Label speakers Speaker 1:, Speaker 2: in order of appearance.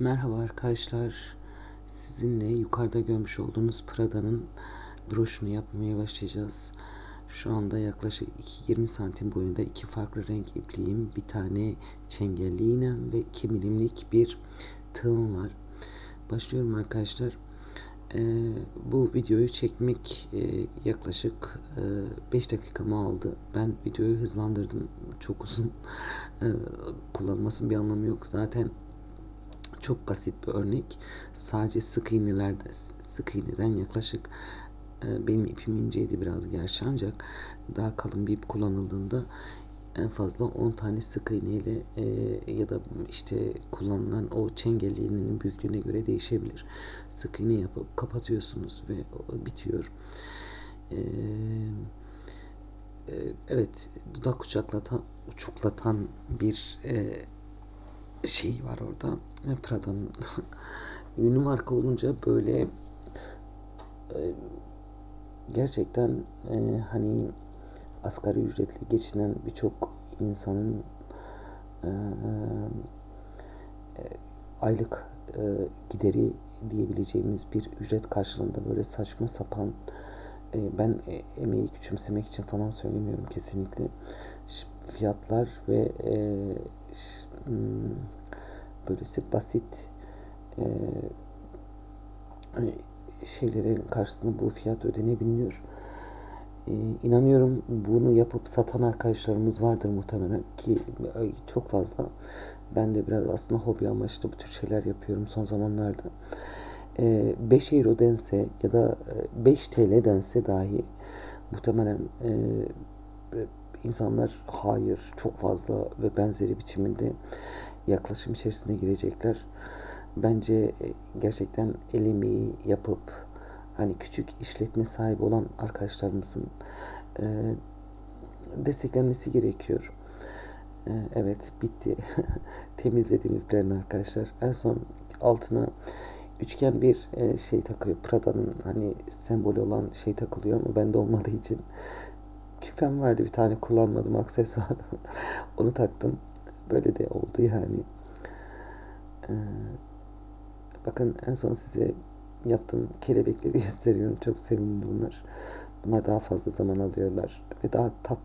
Speaker 1: Merhaba arkadaşlar. Sizinle yukarıda görmüş olduğunuz Prada'nın broşunu yapmaya başlayacağız. Şu anda yaklaşık 20 santim boyunda iki farklı renk ipliğim, bir tane çengelli iğnem ve 2 milimlik bir tığım var. Başlıyorum arkadaşlar. Ee, bu videoyu çekmek e, yaklaşık e, 5 dakikamı aldı. Ben videoyu hızlandırdım. Çok uzun e, kullanmasının bir anlamı yok. Zaten çok basit bir örnek. Sadece sık iğnelerde sık iğneden yaklaşık e, benim ipim inceydi biraz gerçi ancak daha kalın bir ip kullanıldığında en fazla 10 tane sık iğneyle e, ya da işte kullanılan o çengelli iğnenin büyüklüğüne göre değişebilir. Sık iğne yapıp kapatıyorsunuz ve bitiyor. E, e, evet dudak uçaklatan uçuklatan bir e, şey var orada. Prada'nın ünlü marka olunca böyle e, gerçekten e, hani asgari ücretle geçinen birçok insanın e, e, aylık e, gideri diyebileceğimiz bir ücret karşılığında böyle saçma sapan e, ben e, emeği küçümsemek için falan söylemiyorum kesinlikle fiyatlar ve e, hmm, böylesi basit e, şeylerin karşısında bu fiyat ödenebiliyor. E, inanıyorum bunu yapıp satan arkadaşlarımız vardır muhtemelen ki çok fazla. Ben de biraz aslında hobi amaçlı bu tür şeyler yapıyorum son zamanlarda. E, 5 euro dense ya da 5 e, TL dense dahi muhtemelen e, insanlar hayır çok fazla ve benzeri biçiminde yaklaşım içerisine girecekler. Bence e, gerçekten el emeği yapıp hani küçük işletme sahibi olan arkadaşlarımızın e, desteklenmesi gerekiyor. E, evet bitti. Temizledim iplerini arkadaşlar. En son altına üçgen bir e, şey takıyor. Prada'nın hani sembolü olan şey takılıyor ama bende olmadığı için küpem vardı bir tane kullanmadım aksesuar. Onu taktım. Böyle de oldu yani. Ee, bakın en son size yaptığım kelebekleri gösteriyorum. Çok sevimli bunlar. Bunlar daha fazla zaman alıyorlar ve daha tatlı